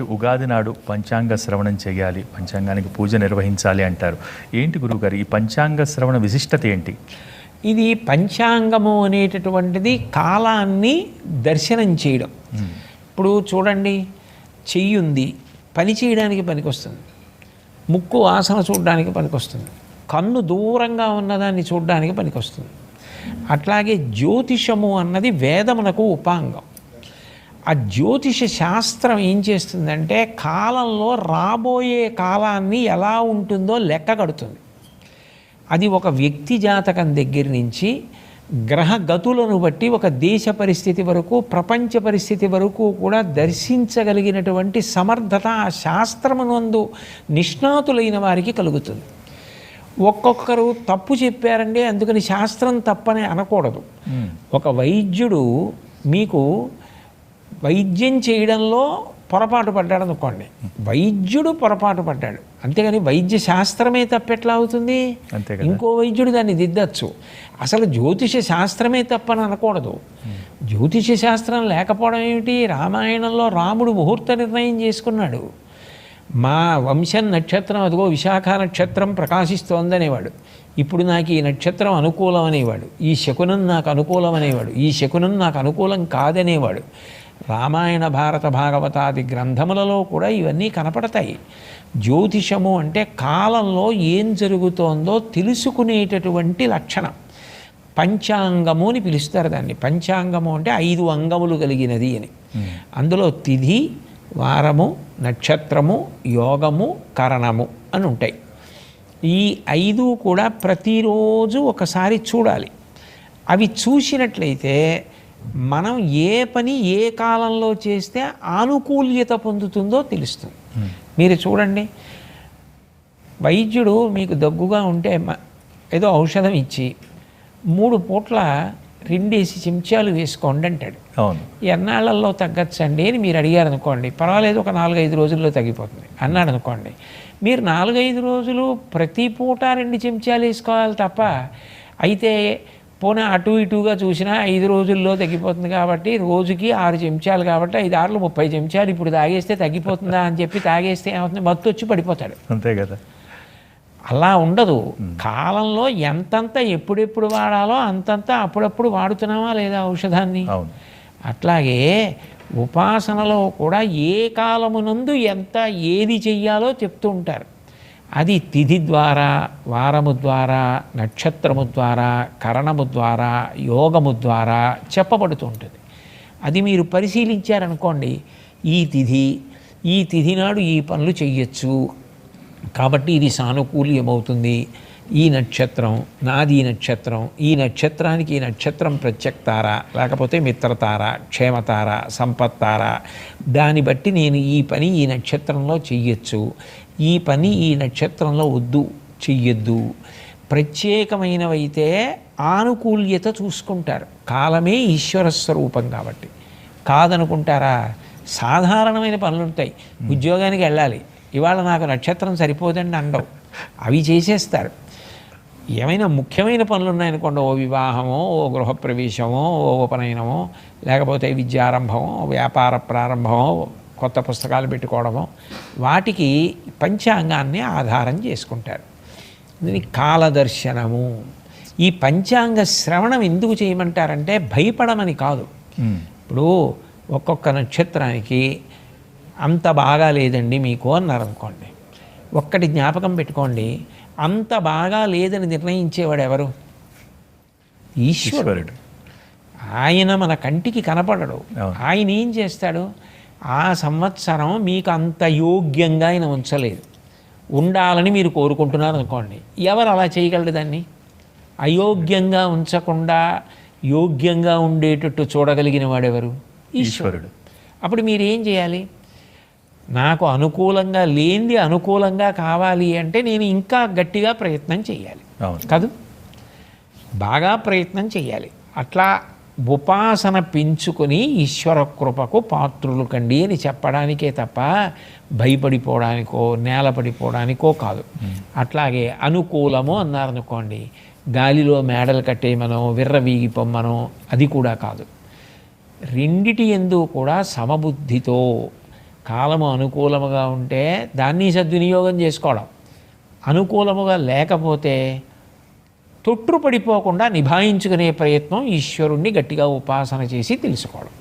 ఉగాది నాడు పంచాంగ శ్రవణం చేయాలి పంచాంగానికి పూజ నిర్వహించాలి అంటారు. ఏంటి గురువుగారు? ఈ పంచాంగ శ్రవణ విశిష్టత ఏంటి? ఇది పంచాంగము అనేటటువంటిది కాలాన్ని దర్శనం చేయడం. ఇప్పుడు చూడండి చెయ్యి ఉంది పని చేయడానికి పనికొస్తుంది. ముక్కు వాసన చూడడానికి పనికొస్తుంది. కన్ను దూరంగా ఉన్నదాన్ని చూడడానికి పనికొస్తుంది. అట్లాగే జ్యోతిషము అన్నది వేదమునకు ఉపాంగం. ఆ జ్యోతిష శాస్త్రం ఏం చేస్తుందంటే కాలంలో రాబోయే కాలాన్ని ఎలా ఉంటుందో లెక్క కడుతుంది. అది ఒక వ్యక్తి జాతకం దగ్గర నుంచి గ్రహ గతులను బట్టి ఒక దేశ పరిస్థితి వరకు ప్రపంచ పరిస్థితి వరకు కూడా దర్శించగలిగినటువంటి సమర్థత ఆ శాస్త్రమునందు నిష్ణాతులైన వారికి కలుగుతుంది. ఒక్కొక్కరు తప్పు చెప్పారండి అందుకని శాస్త్రం తప్పని అనకూడదు. ఒక వైద్యుడు మీకు వైద్యం చేయడంలో పొరపాటు పడ్డాడు అనుకోండి. వైద్యుడు పొరపాటు పడ్డాడు. అంతేగాని వైద్య శాస్త్రమే తప్పెట్లా అవుతుంది. ఇంకో వైద్యుడు దాన్ని దిద్దచ్చు. అసలు జ్యోతిష శాస్త్రమే తప్పని అనకూడదు. జ్యోతిష శాస్త్రం లేకపోవడం ఏమిటి? రామాయణంలో రాముడు ముహూర్త నిర్ణయం చేసుకున్నాడు. మా వంశం నక్షత్రం అదిగో విశాఖ నక్షత్రం ప్రకాశిస్తోందనేవాడు. ఇప్పుడు నాకు ఈ నక్షత్రం అనుకూలం అనేవాడు ఈ శకునం నాకు అనుకూలం అనేవాడు ఈ శకునం నాకు అనుకూలం కాదనేవాడు. రామాయణ భారత భాగవతాది గ్రంథములలో కూడా ఇవన్నీ కనపడతాయి. జ్యోతిషము అంటే కాలంలో ఏం జరుగుతోందో తెలుసుకునేటటువంటి లక్షణం. పంచాంగము అని పిలుస్తారు దాన్ని. పంచాంగము అంటే ఐదు అంగములు కలిగినది అని. అందులో తిథి వారము నక్షత్రము యోగము కరణము అని ఉంటాయి. ఈ ఐదు కూడా ప్రతిరోజు ఒకసారి చూడాలి. అవి చూసినట్లయితే మనం ఏ పని ఏ కాలంలో చేస్తే ఆనుకూల్యత పొందుతుందో తెలుస్తుంది. మీరు చూడండి వైద్యుడు మీకు దగ్గుగా ఉంటే ఏదో ఔషధం ఇచ్చి మూడు పూట్ల రెండేసి చెంచాలు వేసుకోండి అంటాడు. అవును. ఎన్నాళ్ళల్లో తగ్గచ్చండి అని మీరు అడిగారు అనుకోండి పర్వాలేదు ఒక నాలుగైదు రోజుల్లో తగ్గిపోతుంది అన్నాడు అనుకోండి. మీరు నాలుగైదు రోజులు ప్రతి పూట రెండు చెంచాలు వేసుకోవాలి తప్ప అయితే పోనీ అటు ఇటుగా చూసినా ఐదు రోజుల్లో తగ్గిపోతుంది కాబట్టి రోజుకి ఆరు చెంచాలు కాబట్టి ఐదు ఆరులు ముప్పై చెంచాలు ఇప్పుడు తాగేస్తే తగ్గిపోతుందా అని చెప్పి తాగేస్తే ఏమవుతుంది? మత్తు వచ్చి పడిపోతాడు. అంతే కదా. అలా ఉండదు. కాలంలో ఎంతంత ఎప్పుడెప్పుడు వాడాలో అంతంత అప్పుడప్పుడు వాడుతున్నామా లేదా ఔషధాన్ని? అట్లాగే ఉపాసనలో కూడా ఏ కాలమునందు ఎంత ఏది చెయ్యాలో చెప్తూ ఉంటారు. అది తిథి ద్వారా వారము ద్వారా నక్షత్రము ద్వారా కరణము ద్వారా యోగము ద్వారా చెప్పబడుతూ ఉంటుంది. అది మీరు పరిశీలించారనుకోండి ఈ తిథి ఈ తిథి నాడు ఈ పనులు చెయ్యొచ్చు. కాబట్టి ఇది సానుకూల్యమవుతుంది. ఈ నక్షత్రం నాది ఈ నక్షత్రం ఈ నక్షత్రానికి ఈ నక్షత్రం ప్రత్యక్తార లేకపోతే మిత్రతార క్షేమతార సంపత్తార దాన్ని బట్టి నేను ఈ పని ఈ నక్షత్రంలో చెయ్యొచ్చు. ఈ పని ఈ నక్షత్రంలో వద్దు చెయ్యొద్దు. ప్రత్యేకమైనవైతే ఆనుకూల్యత చూసుకుంటారు. కాలమే ఈశ్వర స్వరూపం కాబట్టి. కాదనుకుంటారా? సాధారణమైన పనులు ఉంటాయి. ఉద్యోగానికి వెళ్ళాలి. ఇవాళ నాకు నక్షత్రం సరిపోదండి అండవు. అవి చేసేస్తారు. ఏమైనా ముఖ్యమైన పనులు ఉన్నాయనుకోండి ఓ వివాహమో ఓ గృహప్రవేశమో ఓ ఉపనయనమో లేకపోతే విద్యారంభమో వ్యాపార ప్రారంభమో కొత్త పుస్తకాలు పెట్టుకోవడమో వాటికి పంచాంగాన్ని ఆధారం చేసుకుంటారు. దీని కాలదర్శనము. ఈ పంచాంగ శ్రవణం ఎందుకు చేయమంటారంటే భయపడమని కాదు. ఇప్పుడు ఒక్కొక్క నక్షత్రానికి అంత బాగా లేదండి మీకు అన్నారు అనుకోండి ఒక్కటి జ్ఞాపకం పెట్టుకోండి అంత బాగా లేదని నిర్ణయించేవాడు ఎవరు? ఈశ్వరుడు. ఆయన మన కంటికి కనపడడు. ఆయన ఏం చేస్తాడు? ఆ సంవత్సరం మీకు అంత యోగ్యంగా ఆయన ఉంచలేదు. ఉండాలని మీరు కోరుకుంటున్నారు అనుకోండి. ఎవరు అలా చేయగలరు దాన్ని? అయోగ్యంగా ఉంచకుండా యోగ్యంగా ఉండేటట్టు చూడగలిగిన వాడెవరు? ఈశ్వరుడు. అప్పుడు మీరు ఏం చేయాలి? నాకు అనుకూలంగా లేనిది అనుకూలంగా కావాలి అంటే నేను ఇంకా గట్టిగా ప్రయత్నం చేయాలి. అవును. కాదు? బాగా ప్రయత్నం చేయాలి. అట్లా ఉపాసన పెంచుకొని ఈశ్వర కృపకు పాత్రులు కండి అని చెప్పడానికే తప్ప భయపడిపోవడానికో నేలపడిపోవడానికో కాదు. అట్లాగే అనుకూలము అన్నారనుకోండి గాలిలో మేడలు కట్టేయమనో విర్రవీగి పొమ్మనో అది కూడా కాదు. రెండిటి ఎందు కూడా సమబుద్ధితో కాలము అనుకూలముగా ఉంటే దాన్ని సద్వినియోగం చేసుకోవడం. అనుకూలముగా లేకపోతే తొట్టుపడిపోకుండా నిభాయించుకునే ప్రయత్నం ఈశ్వరుణ్ణి గట్టిగా ఉపాసన చేసి తెలుసుకోవడం.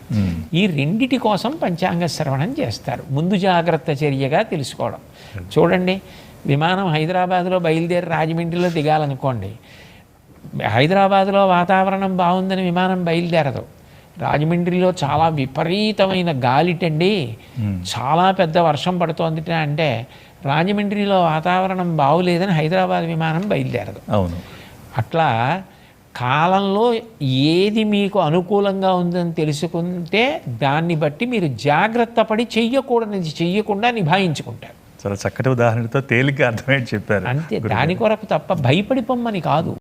ఈ రెండిటి కోసం పంచాంగ శ్రవణం చేస్తారు. ముందు జాగ్రత్త చర్యగా తెలుసుకోవడం. చూడండి విమానం హైదరాబాద్లో బయలుదేరి రాజమండ్రిలో దిగాలనుకోండి హైదరాబాద్లో వాతావరణం బాగుందని విమానం బయలుదేరదు. రాజమండ్రిలో చాలా విపరీతమైన గాలిటండి. చాలా పెద్ద వర్షం పడుతోంది అంటే రాజమండ్రిలో వాతావరణం బాగులేదని హైదరాబాద్ విమానం బయలుదేరదు. అవును. అట్లా కాలంలో ఏది మీకు అనుకూలంగా ఉందని తెలుసుకుంటే దాన్ని బట్టి మీరు జాగ్రత్త పడి చెయ్యకూడనిది చెయ్యకుండా నిభాయించుకుంటారు. చాలా చక్కటి ఉదాహరణతో తేలిక అర్థమయ్యేది చెప్పారు అంతే దాని కొరకు తప్ప భయపడి పొమ్మని కాదు.